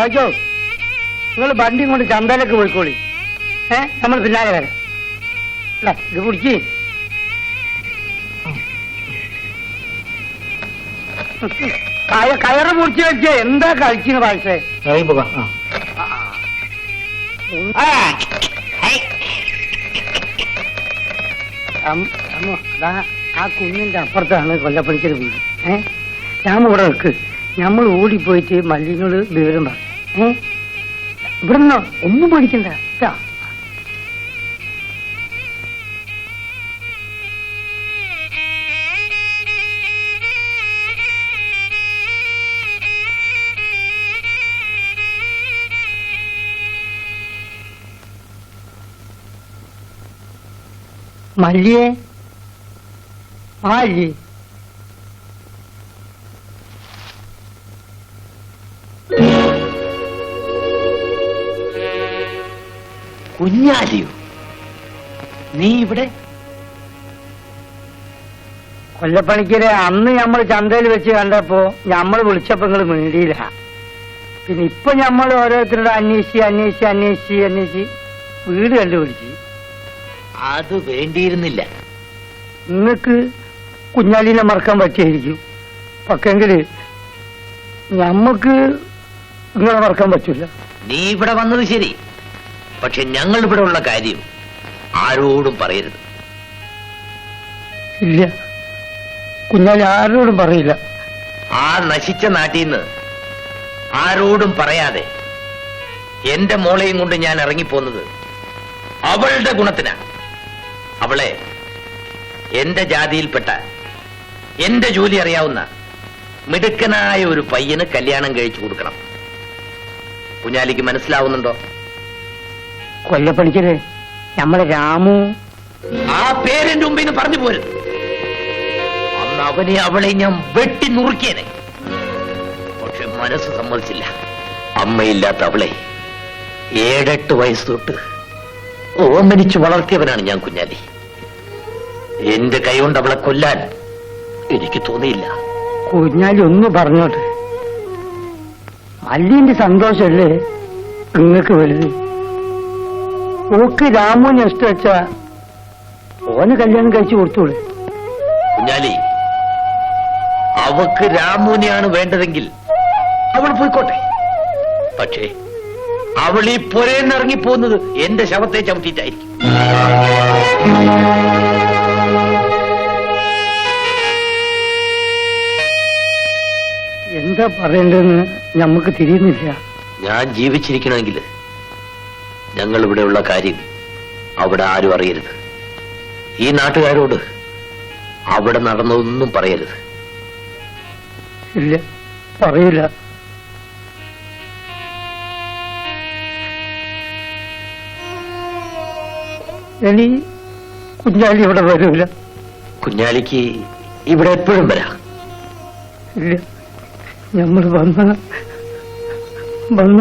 രാജോ നിങ്ങൾ വണ്ടിയും കൊണ്ട് ചന്തയിലേക്ക് പോയിക്കോളി. ഏ നമ്മൾ പിന്നാലെ വരാം. ഇതാ, ഇത് പിടിച്ച് കയ കയറ് മുറിച്ച് വെച്ചേ. എന്താ കഴിച്ചിന് പായസേ? ആ. കുഞ്ഞിന്റെ അപ്പുറത്താണ് കൊല്ലപ്പണിക്കൽ വീട്. ഏ ഞാൻ ഇവിടെ നിൽക്ക് നമ്മൾ ഓടിപ്പോയിട്ട് മല്ലിനോട് വിവരം പറ. ഏ ഇവിടുന്നോ? ഒന്നും പഠിക്കണ്ട മല്ലിയെ ആ ഇല്ലേ കുഞ്ഞാലിയോ? നീ ഇവിടെ? കൊല്ലപ്പണിക്കരെ അന്ന് നമ്മൾ ചന്തയിൽ വെച്ച് കണ്ടപ്പോ നമ്മൾ വിളിച്ചപ്പോ നിങ്ങൾ മിണ്ടിയില്ല. പിന്നെ ഇപ്പൊ നമ്മൾ ഓരോരുത്തരോട് അന്വേഷിച്ച് അന്വേഷിച്ച് അന്വേഷിച്ച് അന്വേഷിച്ച് വീട് കണ്ടുപിടിച്ച്. അത് വേണ്ടിയിരുന്നില്ല. നിങ്ങക്ക് കുഞ്ഞാലിനെ മറക്കാൻ പറ്റിയായിരിക്കും. പക്ഷെങ്കിൽ ഞമ്മക്ക് നിങ്ങളെ മറക്കാൻ പറ്റൂല. നീ ഇവിടെ വന്നത് ശരി. പക്ഷെ ഞങ്ങൾ ഇവിടെ ഉള്ള കാര്യം ആരോടും പറയരുത്. ഇല്ല. കുഞ്ഞാലി ആരോടും പറയില്ല. ആ നശിച്ച നാട്ടിൽ നിന്ന് ആരോടും പറയാതെ എന്റെ മോളെയും കൊണ്ട് ഞാൻ ഇറങ്ങിപ്പോന്നത് അവളുടെ ഗുണത്തിനാ. അവളെ എന്റെ ജാതിയിൽപ്പെട്ട എന്റെ ജോലി അറിയാവുന്ന മിടുക്കനായ ഒരു പയ്യന് കല്യാണം കഴിച്ചു കൊടുക്കണം. കുഞ്ഞാലിക്ക് മനസ്സിലാവുന്നുണ്ടോ? കൊല്ലപ്പണിക്കരെ നമ്മളെ രാമു. ആ പേരിന്റെ മുമ്പിന് പറഞ്ഞു പോരുത് അന്ന് അവനെ അവളെ ഞാൻ വെട്ടി നുറുക്കിയനെ. പക്ഷെ മനസ്സ് സമ്മതിച്ചില്ല. അമ്മയില്ലാത്ത അവളെ ഏഴെട്ട് വയസ്സ് തൊട്ട് ഓമനിച്ച് വളർത്തിയവനാണ് ഞാൻ കുഞ്ഞാലി. എന്റെ കൈകൊണ്ട് അവളെ കൊല്ലാൻ എനിക്ക് തോന്നിയില്ല. കുഞ്ഞാലി ഒന്ന് പറഞ്ഞോട്ടെ. മല്ലിന്റെ സന്തോഷമല്ലേ നിങ്ങൾക്ക് വലുത്? ഓക്ക് രാമുവിന് ഇഷ്ടം വെച്ചാ ഓന് കല്യാണം കഴിച്ചു കൊടുത്തോളൂ. കുഞ്ഞാലി അവക്ക് രാമുവിനെയാണ് വേണ്ടതെങ്കിൽ അവൾ പോയിക്കോട്ടെ. പക്ഷേ അവൾ ഈ പുരയിന്നിറങ്ങി പോകുന്നത് എന്റെ ശവത്തെ ചവിട്ടിയിട്ടായിരിക്കും. എന്താ പറയേണ്ടതെന്ന് നമുക്ക് തിരിയുന്നില്ല. ഞാൻ ജീവിച്ചിരിക്കണമെങ്കിൽ ഞങ്ങൾ ഇവിടെയുള്ള കാര്യം അവിടെ ആരും അറിയരുത്. ഈ നാട്ടുകാരോട് അവിടെ നടന്നതൊന്നും പറയരുത്. ഇല്ല പറയില്ല. ഇനി കുഞ്ഞാലി ഇവിടെ വരൂല. കുഞ്ഞാലിക്ക് ഇവിടെ എപ്പോഴും വരാം. ഇല്ല നമ്മൾ വന്ന വന്ന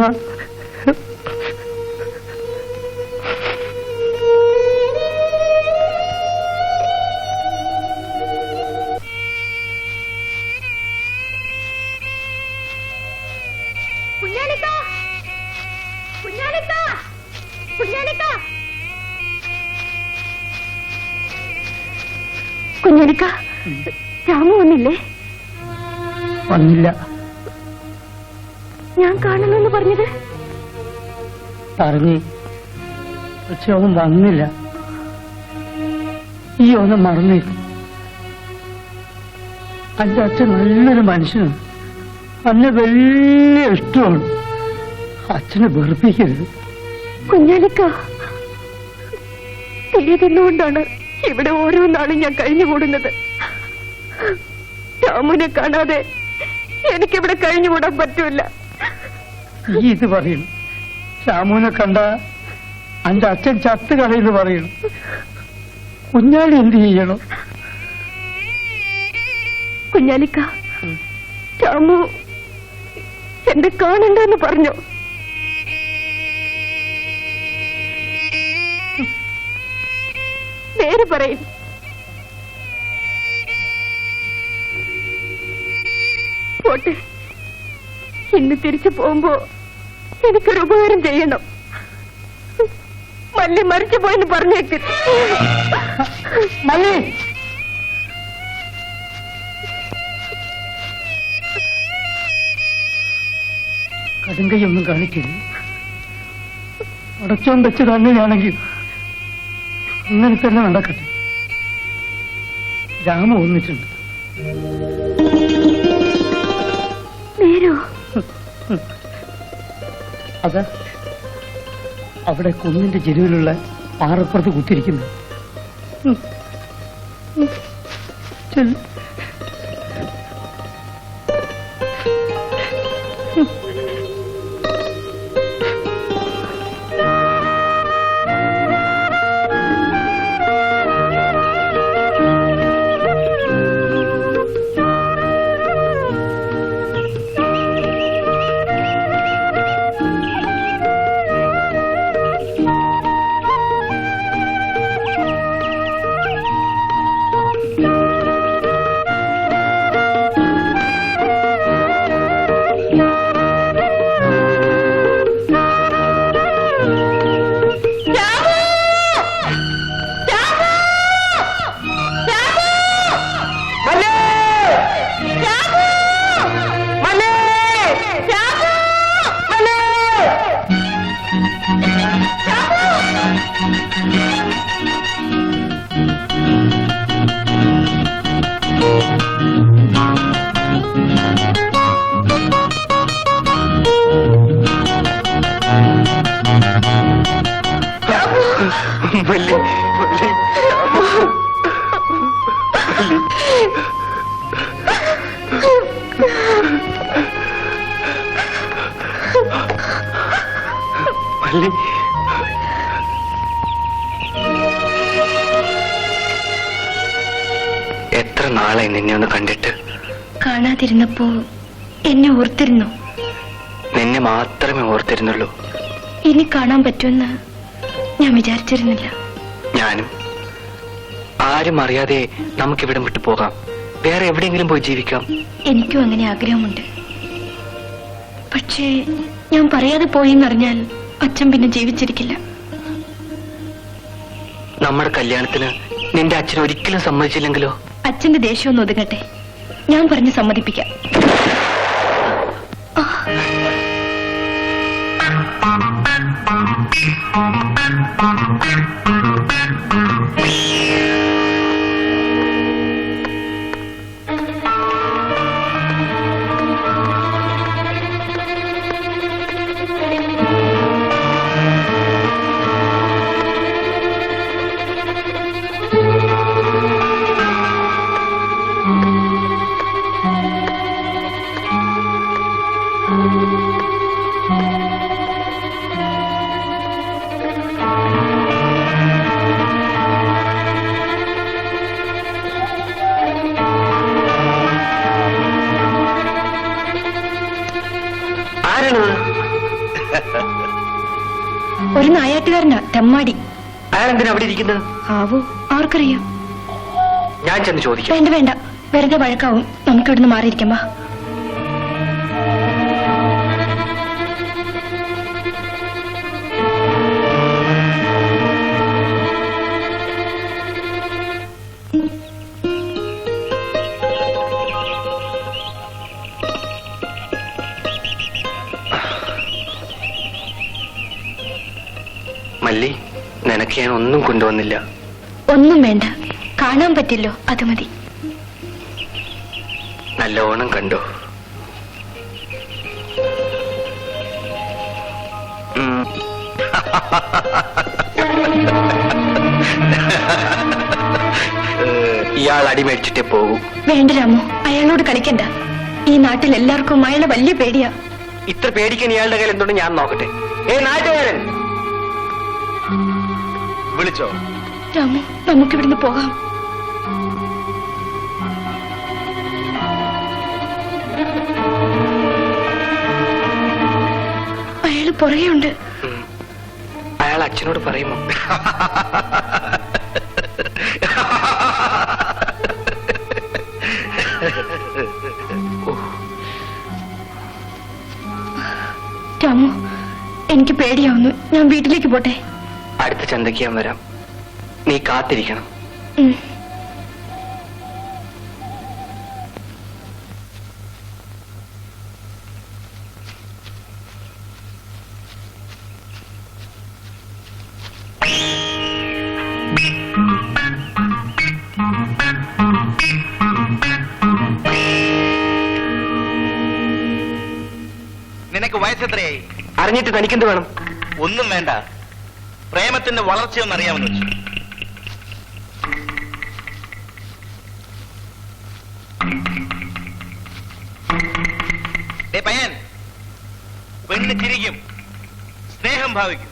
കുഞ്ഞാലിക്ക രാമു വന്നില്ലേ? വന്നില്ല. ഞാൻ കാണുന്നെന്ന് പറഞ്ഞത്? പറഞ്ഞു. പക്ഷെ അവൻ വന്നില്ല. ഈ ഒന്ന് മറന്നിരുന്നു അന്റെ അച്ഛൻ നല്ലൊരു മനുഷ്യനാണ്. അന്നെ വലിയ ഇഷ്ടമാണ്. അച്ഛനെ വെറുപ്പിക്കരുത്. കുഞ്ഞാലിക്ക തിരിയതെന്നുകൊണ്ടാണ് ഇവിടെ ഓരോ നാളും ഞാൻ കഴിഞ്ഞുകൂടുന്നത് രാമുനെ കാണാതെ എനിക്കിവിടെ കഴിഞ്ഞുകൂടാൻ പറ്റൂല. ഈ ഇത് പറയും. രാമുനെ കണ്ട അന്റെ അച്ഛൻ ചത്ത് കളയെന്ന് പറയും. കുഞ്ഞാലി എന്ത് ചെയ്യണം? കുഞ്ഞാലിക്ക രാമു എന്നെ കാണണ്ടെന്ന് പറഞ്ഞു. നേര് പറയും. പോട്ടെ. ഇന്ന് തിരിച്ചു പോകുമ്പോ എനിക്കൊരു ഉപകാരം ചെയ്യണം. മല്ലി മരിച്ചു പോയെന്ന് പറഞ്ഞേക്ക്. മല്ലി! കടുങ്കയൊന്നും കാണിക്കില്ല. അടച്ചോൻ വെച്ച് തന്നെയാണെങ്കിൽ അങ്ങനെ തന്നെ നടക്കട്ടെ രാമ ഒന്നിട്ടുണ്ട് നേരോ അത് അവിടെ കുന്നിന്റെ ചെരുവിലുള്ള പാറപ്പുറത്ത് കുത്തിരിക്കുന്നു. ചെല്ല്. മല്ലി എത്ര നാളായി നിന്നെ ഒന്ന് കണ്ടിട്ട്? കാണാതിരുന്നപ്പോ എന്നെ ഓർത്തിരുന്നു? നിന്നെ മാത്രമേ ഓർത്തിരുന്നുള്ളൂ. ഇനി കാണാൻ പറ്റുമെന്ന് ഞാൻ വിചാരിച്ചിരുന്നില്ല. ഞാനും. ആരും അറിയാതെ നമുക്കിവിടം വിട്ടു പോകാം. വേറെ എവിടെയെങ്കിലും പോയി ജീവിക്കാം. എനിക്കും അങ്ങനെ ആഗ്രഹമുണ്ട്. പക്ഷേ ഞാൻ പറയാതെ പോയെന്നറിഞ്ഞാൽ അച്ഛൻ പിന്നെ ജീവിച്ചിരിക്കില്ല. നമ്മുടെ കല്യാണത്തിന് നിന്റെ അച്ഛൻ ഒരിക്കലും സമ്മതിച്ചില്ലെങ്കിലോ? അച്ഛന്റെ ദേഷ്യം ഒന്ന് ഒതുങ്ങട്ടെ. ഞാൻ പറഞ്ഞ് സമ്മതിപ്പിക്കാം. ആ, ഒരു നായാട്ടുകാരനാ തെമ്മാടി അയാളെന്തിനാ അവിടെ ഇരിക്കുന്നത്? ആവോ ആർക്കറിയാം. ഞാൻ ചെന്ന് ചോദിക്കാം. വേണ്ട വേണ്ട. വെറുതെ വഴക്കാവും. നമുക്ക് ഇവിടുന്ന് മാറിയിരിക്കാം വാ. ഞാൻ ഒന്നും കൊണ്ടുവന്നില്ല. ഒന്നും വേണ്ട. കാണാൻ പറ്റില്ലോ അത് മതി. നല്ലോണം കണ്ടോ. ഇയാൾ അടിമേടിച്ചിട്ടേ പോകും. വേണ്ട രാമു അയാളോട് കളിക്കണ്ട. ഈ നാട്ടിൽ എല്ലാവർക്കും അയാളെ വലിയ പേടിയാ. ഇത്ര പേടിക്കാൻ ഇയാളുടെ കയ്യിൽ എന്തുകൊണ്ട് ഞാൻ നോക്കട്ടെ. ഏ നാട്ടുകാരൻ! വിളിച്ചോ? രാമു നമുക്കിവിടുന്ന് പോകാം. അയാൾ പുറകെയുണ്ട്. അയാൾ അച്ഛനോട് പറയുമോ? രാമു എനിക്ക് പേടിയാവുന്നു. ഞാൻ വീട്ടിലേക്ക് പോട്ടെ. അടുത്ത ചന്തയ്ക്ക് ഞാൻ വരാം. നീ കാത്തിരിക്കണം. നിനക്ക് വയസ്സെത്രയായി? അറിഞ്ഞിട്ട് തനിക്കെന്ത് വേണം? ഒന്നും വേണ്ട. പ്രേമത്തിന്റെ വളർച്ചയൊന്നും അറിയാമെന്ന് വെച്ചു പയ്യൻ പെണ്ണ് ചിരിക്കും സ്നേഹം ഭാവിക്കും.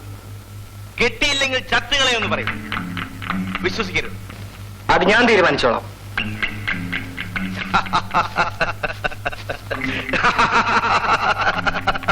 കെട്ടിയില്ലെങ്കിൽ ചത്തുകളയെന്ന് പറയും. വിശ്വസിക്കരുത്. അത് ഞാൻ തീരുമാനിച്ചോളാം.